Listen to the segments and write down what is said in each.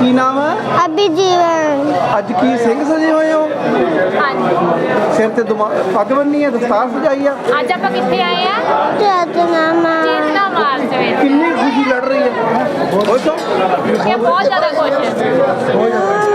ਕੀ ਨਾਮ ਹੈ? ਅਭੀ ਜੀਵਨ ਅੱਜ ਕੀ ਸਿੰਘ ਸਜੇ ਹੋਏ ਹੋ? ਹਾਂਜੀ। ਸਿਰ ਤੇ ਦੁਮਾ- ਪੱਗ ਬੰਨੀ ਹੈ ਦਸਤਾਰ ਸਜਾਈ ਆ? ਅੱਜ ਆਪਾਂ ਕਿੱਥੇ ਆਏ ਆ? ਚੇਤਨਾਮਾ। ਚੇਤਨਾ ਮਾਰਚ ਵਿੱਚ ਕਿੰਨੀ ਖੁਸ਼ੀ ਲੜ ਰਹੀ ਹੈ? ਇਹ ਬਹੁਤ ਜ਼ਿਆਦਾ ਖੁਸ਼ ਹੈ।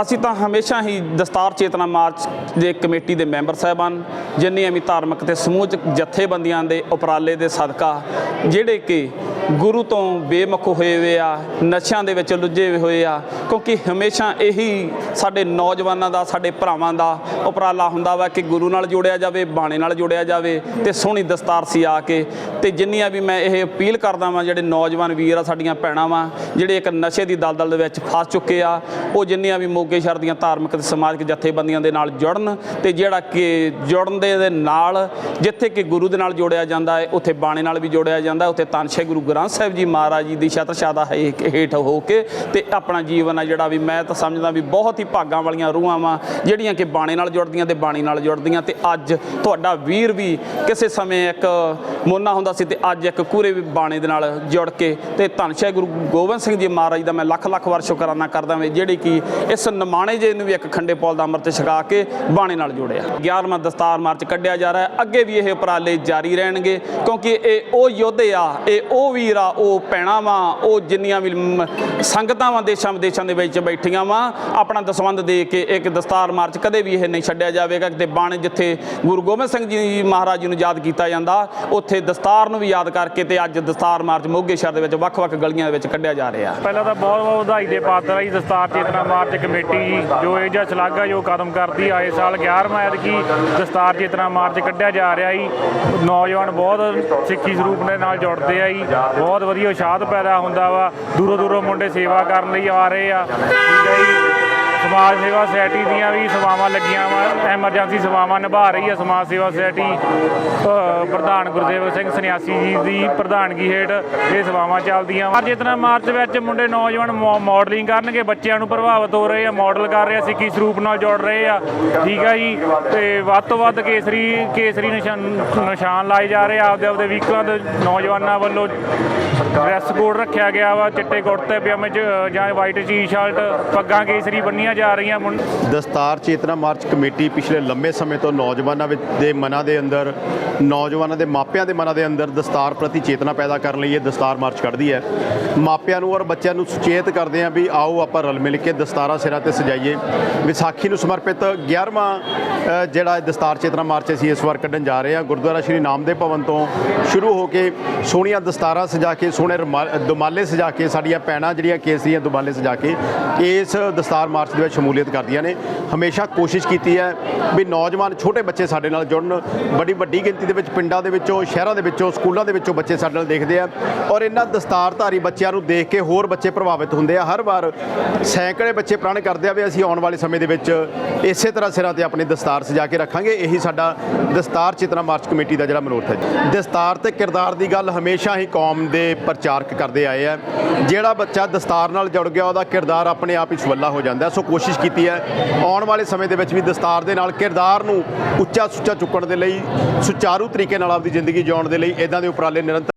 ਅਸੀਂ ਤਾਂ ਹਮੇਸ਼ਾ ਹੀ ਦਸਤਾਰ ਚੇਤਨਾ ਮਾਰਚ ਦੇ ਕਮੇਟੀ ਦੇ ਮੈਂਬਰ ਸਾਹਿਬਾਨ ਜਿੰਨੀਆਂ ਵੀ ਧਾਰਮਿਕ ਤੇ ਸਮੂਹਕ ਜਥੇਬੰਦੀਆਂ ਦੇ ਉਪਰਾਲੇ ਦੇ ਸਦਕਾ, ਜਿਹੜੇ ਕਿ ਗੁਰੂ ਤੋਂ ਬੇਮੁਖ ਹੋਏ ਹੋਏ ਆ, ਨਸ਼ਿਆਂ ਦੇ ਵਿੱਚ ਲੁੱਝੇ ਹੋਏ ਆ, ਕਿਉਂਕਿ ਹਮੇਸ਼ਾ ਇਹੀ ਸਾਡੇ ਨੌਜਵਾਨਾਂ ਦਾ, ਸਾਡੇ ਭਰਾਵਾਂ ਦਾ ਉਪਰਾਲਾ ਹੁੰਦਾ ਵਾ ਕਿ ਗੁਰੂ ਨਾਲ ਜੋੜਿਆ ਜਾਵੇ, ਬਾਣੇ ਨਾਲ ਜੋੜਿਆ ਜਾਵੇ ਤੇ ਸੋਹਣੀ ਦਸਤਾਰ ਸੀ ਆ ਕੇ। ਤੇ ਜਿੰਨੀਆਂ ਵੀ ਮੈਂ ਇਹ ਅਪੀਲ ਕਰਦਾ ਵਾਂ, ਜਿਹੜੇ ਨੌਜਵਾਨ ਵੀਰ ਆ, ਸਾਡੀਆਂ ਭੈਣਾਂ ਵਾਂ, ਜਿਹੜੇ ਇੱਕ ਨਸ਼ੇ ਦੀ ਦਲਦਲ ਦੇ ਵਿੱਚ ਫਸ ਚੁੱਕੇ ਆ, ਉਹ ਜਿੰਨੀਆਂ ਵੀ ਮੋਗੇ ਸ਼ਹਿਰ ਦੀਆਂ ਧਾਰਮਿਕ ਤੇ ਸਮਾਜਿਕ ਜਥੇਬੰਦੀਆਂ ਦੇ ਨਾਲ ਜੁੜਨ ਤੇ ਜਿਹੜਾ ਕਿ ਜੁੜਨ ਦੇ ਨਾਲ ਜਿੱਥੇ ਕਿ ਗੁਰੂ ਦੇ ਨਾਲ ਜੋੜਿਆ ਜਾਂਦਾ ਹੈ, ਉੱਥੇ ਬਾਣੇ ਨਾਲ ਵੀ ਜੋੜਿਆ ਜਾਂਦਾ ਉੱਥੇ ਤਨ ਗੁਰੂ ਗ੍ਰੰਥ ਸਾਹਿਬ ਜੀ ਮਹਾਰਾਜ ਜੀ ਦੀ ਛਤਰ ਛਾਦਾ ਹੈ ਹੇਠ ਹੋ ਕੇ ਤੇ ਆਪਣਾ ਜੀਵਨ ਆ ਜਿਹੜਾ ਵੀ ਮੈਂ ਤਾਂ ਸਮਝਦਾ ਵੀ ਬਹੁਤ ਹੀ ਭਾਗਾਂ ਵਾਲੀਆਂ ਰੂਹਾਂ ਵਾਂ, ਜਿਹੜੀਆਂ ਕਿ ਬਾਣੇ ਨਾਲ ਜੁੜਦੀਆਂ ਤੇ ਬਾਣੀ ਨਾਲ ਜੁੜਦੀਆਂ ਤੇ ਅੱਜ ਤੁਹਾਡਾ ਵੀਰ ਵੀ ਕਿਸੇ ਸਮੇਂ ਇੱਕ ਮੋਨਾ ਹੁੰਦਾ ਸੀ ਤੇ ਅੱਜ ਇੱਕ ਕੂਰੇ ਵੀ ਬਾਣੇ ਦੇ ਨਾਲ ਜੁੜ ਕੇ ਤੇ ਧੰਨ ਗੁਰੂ ਗੋਬਿੰਦ ਸਿੰਘ ਜੀ ਮਹਾਰਾਜ ਦਾ ਮੈਂ ਲੱਖ ਲੱਖ ਵਾਰ ਸ਼ੁਕਰਾਨਾ ਕਰਦਾ ਹਾਂ ਜਿਹੜੀ ਕਿ ਇਸ ਨਿਮਾਣੇ ਜੇ ਨੂੰ ਵੀ ਇੱਕ ਖੰਡੇ ਪੌਲ ਦਾ ਅੰਮ੍ਰਿਤ ਛਕਾ ਕੇ ਬਾਣੇ ਨਾਲ ਜੋੜਿਆ। 11ਵਾਂ ਦਸਤਾਰ ਮਾਰਚ ਕੱਢਿਆ ਜਾ ਰਿਹਾ ਹੈ। ਅੱਗੇ ਵੀ ਇਹ ਉਪਰਾਲੇ ਜਾਰੀ ਰਹਿਣਗੇ, ਕਿਉਂਕਿ ਇਹ ਉਹ ਯੋਧੇ ਆ, ਇਹ ਉਹ ਵੀਰ ਆ, ਉਹ ਪੈਣਾ ਵਾ, ਉਹ ਜਿੰਨੀਆਂ ਵੀ ਸੰਗਤਾਂ ਵਾ ਦੇਸ਼ਾਂ ਵਿਦੇਸ਼ਾਂ ਦੇ ਵਿੱਚ ਬੈਠੀਆਂ ਵਾ, ਆਪਣਾ ਦਸਵੰਦ ਦੇ ਕੇ ਇੱਕ ਦਸਤਾਰ ਮਾਰਚ ਕਦੇ ਵੀ ਇਹ ਨਹੀਂ ਛੱਡਿਆ ਜਾਵੇਗਾ। ਤੇ ਬਾਣੇ ਜਿੱਥੇ ਗੁਰੂ ਗੋਬਿੰਦ ਸਿੰਘ ਜੀ ਮਹਾਰਾਜ ਜੀ ਨੂੰ ਯਾਦ ਕੀਤਾ ਜਾਂਦਾ, ਉੱਥੇ ਦਸਤਾਰ ਨੂੰ ਵੀ ਯਾਦ ਕਰਕੇ ਤੇ ਅੱਜ ਦਸਤਾਰ ਮਾਰਚ ਮੋਗੇ ਸ਼ਹਿਰ ਦੇ ਵਿੱਚ ਵੱਖ-ਵੱਖ ਗਲੀਆਂ ਦੇ ਵਿੱਚ ਕੱਢਿਆ ਜਾ ਰਿਹਾ। ਪਹਿਲਾਂ ਤਾਂ ਬਹੁਤ ਬਹੁਤ ਵਧਾਈ ਦੇ ਪਾਤਰ ਆ ਜੀ ਦਸਤਾਰ, ਚੇਤਨਾ ਮਾਰਚ ਕਮੇਟੀ ਜੀ ਜੋ ਇਹ ਜਿਹਾ ਸ਼ਲਾਘਾ ਜੋ ਕਦਮ ਕਰਦੀ ਆਏ ਸਾਲ 11ਵਾਂ ਐਤਕੀ ਦਸਤਾਰ ਚੇਤਨਾ ਮਾਰਚ ਕੱਢਿਆ ਜਾ ਰਿਹਾ ਜੀ। ਨੌਜਵਾਨ ਬਹੁਤ ਸਿੱਖੀ ਸਰੂਪ ਦੇ ਨਾਲ ਜੁੜਦੇ ਆ ਜੀ। ਬਹੁਤ ਵਧੀਆ ਉਸ਼ਾਦ ਪੈਦਾ ਹੁੰਦਾ ਵਾ। ਦੂਰੋਂ ਦੂਰੋਂ ਮੁੰਡੇ ਸੇਵਾ ਕਰਨ ਲਈ ਆ ਰਹੇ ਆ। ਠੀਕ ਹੈ ਜੀ। ਸਮਾਜ ਸੇਵਾ ਸੁਸਾਇਟੀ ਦੀਆਂ ਵੀ ਸੇਵਾਵਾਂ ਲੱਗੀਆਂ ਵਾ, ਐਮਰਜੈਂਸੀ ਸੇਵਾਵਾਂ ਨਿਭਾ ਰਹੀ ਹੈ ਸਮਾਜ ਸੇਵਾ ਸੁਸਾਇਟੀ ਪ੍ਰਧਾਨ ਗੁਰਦੇਵ ਸਿੰਘ ਸੰਨਿਆਸੀ ਜੀ ਦੀ ਪ੍ਰਧਾਨਗੀ ਹੇਠ ਇਹ ਸੇਵਾਵਾਂ ਚੱਲਦੀਆਂ ਵਾ। ਚੇਤਨਾ ਮਾਰਚ ਵਿੱਚ ਮੁੰਡੇ ਨੌਜਵਾਨ ਮੋ- ਮਾਡਲਿੰਗ ਕਰਨਗੇ, ਬੱਚਿਆਂ ਨੂੰ ਪ੍ਰਭਾਵਿਤ ਹੋ ਰਹੇ ਆ, ਮਾਡਲ ਕਰ ਰਹੇ ਆ, ਸਿੱਖੀ ਸਰੂਪ ਨਾਲ ਜੁੜ ਰਹੇ ਆ, ਠੀਕ ਆ ਜੀ? ਤੇ ਵੱਧ ਤੋਂ ਵੱਧ ਕੇਸਰੀ ਕੇਸਰੀ ਨਿਸ਼ਾਨ ਨਿਸ਼ਾਨ ਲਾਏ ਜਾ ਰਹੇ ਆ, ਆਪਦੇ ਆਪਦੇ ਵਹੀਕਲਾਂ ਦੇ ਨੌਜਵਾਨਾਂ ਵੱਲੋਂ ਡਰੈਸ ਕੋਡ ਰੱਖਿਆ ਗਿਆ ਵਾ, ਚਿੱਟੇ ਕੁੜਤੇ ਪਜਾਮੇ ਚ ਜਾਂ ਵਾਈਟ ਟੀ-ਸ਼ਰਟ ਪੱਗਾਂ ਕੇਸਰੀ ਬੰਨੀਆਂ ਜਾ ਰਹੀਆਂ ਦਸਤਾਰ ਚੇਤਨਾ ਮਾਰਚ ਕਮੇਟੀ ਪਿਛਲੇ ਲੰਬੇ ਸਮੇਂ ਤੋਂ ਨੌਜਵਾਨਾਂ ਵਿੱਚ ਦੇ ਮਨਾਂ ਦੇ ਅੰਦਰ ਨੌਜਵਾਨਾਂ ਦੇ ਮਾਪਿਆਂ ਦੇ ਮਨਾਂ ਦੇ ਅੰਦਰ ਦਸਤਾਰ ਪ੍ਰਤੀ ਚੇਤਨਾ ਪੈਦਾ ਕਰਨ ਲਈ ਇਹ ਦਸਤਾਰ ਮਾਰਚ ਕੱਢਦੀ ਹੈ। ਮਾਪਿਆਂ ਨੂੰ ਔਰ ਬੱਚਿਆਂ ਨੂੰ ਸੁਚੇਤ ਕਰਦੇ ਹਾਂ ਵੀ ਆਓ ਆਪਾਂ ਰਲ ਮਿਲ ਕੇ ਦਸਤਾਰਾਂ ਸਿਰਾਂ ਤੇ ਸਜਾਈਏ। ਵਿਸਾਖੀ ਨੂੰ ਸਮਰਪਿਤ 11ਵਾਂ ਜਿਹੜਾ ਦਸਤਾਰ ਚੇਤਨਾ ਮਾਰਚ ਅਸੀਂ ਇਸ ਵਾਰ ਕੱਢਣ ਜਾ ਰਹੇ ਹਾਂ। ਗੁਰਦੁਆਰਾ ਸ਼੍ਰੀ ਨਾਮਦੇਵ ਭਵਨ ਤੋਂ ਸ਼ੁਰੂ ਹੋ ਕੇ ਸੋਹਣੀਆਂ ਦਸਤਾਰਾਂ ਸਜਾ ਕੇ, ਸੋਹਣੇ ਰੁਮਾ- ਦੁਮਾਲੇ ਸਜਾ ਕੇ, ਸਾਡੀਆਂ ਪੈਣਾ ਜਿਹੜੀਆਂ ਕੇਸਰੀਆਂ ਦੁਮਾਲੇ ਸਜਾ ਕੇ ਇਸ ਦਸਤਾਰ ਮਾਰਚ ਦੇ ਵਿੱਚ ਸ਼ਮੂਲੀਅਤ ਕਰਦੀਆਂ ਨੇ। ਹਮੇਸ਼ਾ ਕੋਸ਼ਿਸ਼ ਕੀਤੀ ਹੈ ਵੀ ਨੌਜਵਾਨ ਛੋਟੇ ਬੱਚੇ ਸਾਡੇ ਨਾਲ ਜੁੜਨ। ਬੜੀ ਵੱਡੀ ਗਿਣਤੀ ਦੇ ਵਿੱਚ, ਪਿੰਡਾਂ ਦੇ ਵਿੱਚੋਂ, ਸ਼ਹਿਰਾਂ ਦੇ ਵਿੱਚੋਂ, ਸਕੂਲਾਂ ਦੇ ਵਿੱਚੋਂ ਬੱਚੇ ਸਾਡੇ ਨਾਲ ਦੇਖਦੇ ਆ। ਔਰ ਇਹਨਾਂ ਦਸਤਾਰਧਾਰੀ ਬੱਚਿਆਂ ਨੂੰ ਦੇਖ ਕੇ ਹੋਰ ਬੱਚੇ ਪ੍ਰਭਾਵਿਤ ਹੁੰਦੇ ਆ। ਹਰ ਵਾਰ ਸੈਂਕੜੇ ਬੱਚੇ ਪ੍ਰਣ ਕਰਦੇ ਆ ਵੀ ਅਸੀਂ ਆਉਣ ਵਾਲੇ ਸਮੇਂ ਦੇ ਵਿੱਚ ਇਸੇ ਤਰ੍ਹਾਂ ਸਿਰਾਂ ਤੇ ਆਪਣੀ ਦਸਤਾਰ ਸਜਾ ਕੇ ਰੱਖਾਂਗੇ। ਇਹੀ ਸਾਡਾ ਦਸਤਾਰ ਚੇਤਨਾ ਮਾਰਚ ਕਮੇਟੀ ਦਾ ਜਿਹੜਾ ਮਨੋਰਥ ਹੈ ਦਸਤਾਰ ਤੇ ਕਿਰਦਾਰ ਦੀ ਗੱਲ ਹਮੇਸ਼ਾ ਹੀ ਕੌਮ ਦੇ ਪ੍ਰਚਾਰਕ ਕਰਦੇ ਆਏ ਆ। ਜਿਹੜਾ ਬੱਚਾ ਦਸਤਾਰ ਨਾਲ ਜੁੜ ਗਿਆ, ਉਹਦਾ ਕਿਰਦਾਰ ਆਪਣੇ ਆਪ ਹੀ ਸੁਵੱਲਾ ਹੋ ਜਾਂਦਾ ਸੋ ਕੋਸ਼ਿਸ਼ ਕੀਤੀ ਹੈ ਆਉਣ ਵਾਲੇ ਸਮੇਂ ਦੇ ਵਿੱਚ ਵੀ ਦਸਤਾਰ ਦੇ ਨਾਲ ਕਿਰਦਾਰ ਨੂੰ ਉੱਚਾ ਸੁੱਚਾ ਚੁੱਕਣ ਦੇ ਲਈ ਸੁਚਾਰੂ ਤਰੀਕੇ ਨਾਲ ਆਪਦੀ ਜ਼ਿੰਦਗੀ ਜਿਉਣ ਦੇ ਲਈ ਇਦਾਂ ਦੇ ਉਪਰਾਲੇ ਨਿਰੰਤਰ